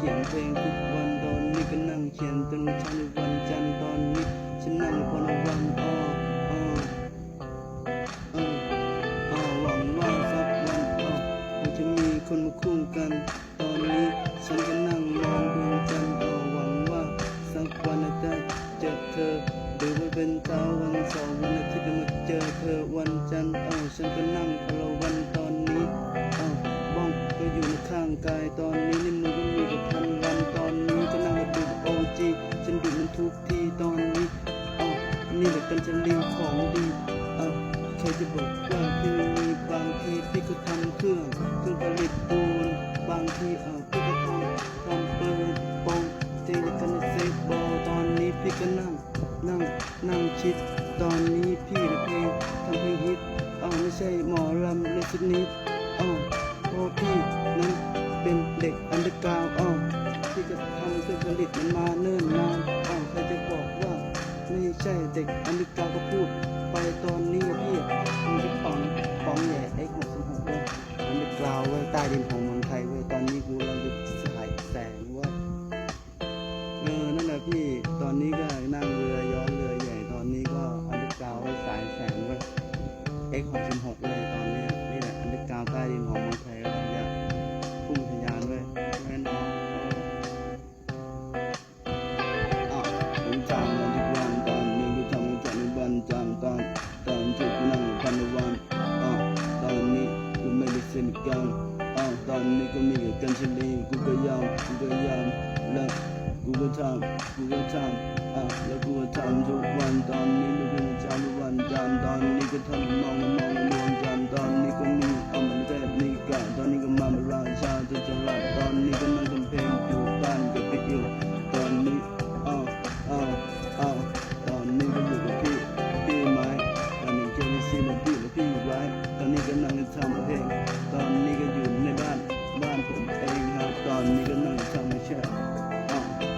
เขียนเพลงทุกวันตอนนี้ก็นั่งเขียนจนเช้าในวันจันทร์ตอนนี้ฉันนั่งพอนวันอ้ออ้ออ้ออ้อหวังว่าสักวันอ้อคงจะมีคนมาคู่กัน ตอนนี้ฉันก็นั่งมองดวงจันทร์อ้อหวังว่าสักวันอาจจะเจอเธอหรือว่าเป็นเช้าวันเสาร์วันอาทิตย์จะมาเจอเธอวันจันทร์อ้อฉันก็นั่งพลวันตอนนี้อ้อบ้องก็อยู่ในข้างกายตอนนี้ในมือก็มีกับ จะบอกว่าพี่มีบางทีพี่ก็ทำเครื่องเครื่องผลิตปูนบางทีเออพี่ก็ทำทำเปิดปองเจอกันในเซฟบอลตอนนี้พี่ก็นั่งนั่งนั่งคิดตอนนี้พี่นะเพลงทำเพลงฮิตอ้าวไม่ใช่หมอลำเลยสักนิดอ้าวเพราะพี่นั้นเป็นเด็กอันเดอร์กราวด์อ้าวพี่ก็ทำเครื่องผลิตมันมาเนิ่น ใช่เด็กอันเดอร์กาวก็พูด ไปตอนนี้พี่มันจะป๋องป๋องแหย่เอ็กหกสิบหกเว้ยอันเดอร์กาวเว้ยใต้ดินของเมืองไทยเว้ยตอนนี้กูเราจะสายแสงว้ยเออนั่นแหละพี่ตอนนี้ก็นั่งเรือย้อนเรือใหญ่ตอนนี้ก็อันเดอร์กาวไว้สายแสงไว้ X 6 6เลยตอน กูไม่ได้สนิทกันอ้าวตอนนี้ก็มีแต่กันเฉลีกูก็ยอมกูก็ยอมแล้วกูก็ทำกูก็ทำอะแล้วกูก็ทำทุกวันตอนนี้ไม่เป็นเช้าทุกวันจันทร์ตอนนี้ก็ทำมองมองดวง ทำไม่ใช่อ้าว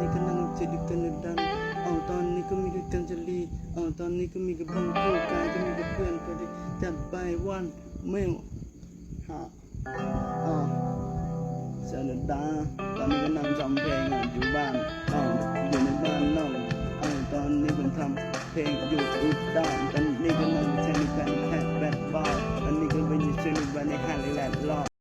ที่ก็นั่งวั นวันนี้ก็นั่งคิดถึงไปเช้าวันจันทร์ตอนนี้ก็นั่งคิดเกินแฟนวันตอนนี้ก็นั่งคิดกันดันเอาตอนนี้ก็มีกันจะลีเอาตอนนี้ก็มีกับบังคู่กายก็มีกับเพื่อนก็ไปจัดไปวันไม่ฮะอ่าเสนดาตอนนี้ก็นั่งทำเพลงอยู่บ้านเอาอยู่ในบ้านนอกเอาตอนนี้ผมทำเพลงอยู่อุดรตอนนี้ก็นั่งใช้ในแฟนแฮดแบดบอลตอนนี้ก็ไปอยู่ใช้ในแฟนในฮาร์ลีแลนด์รอ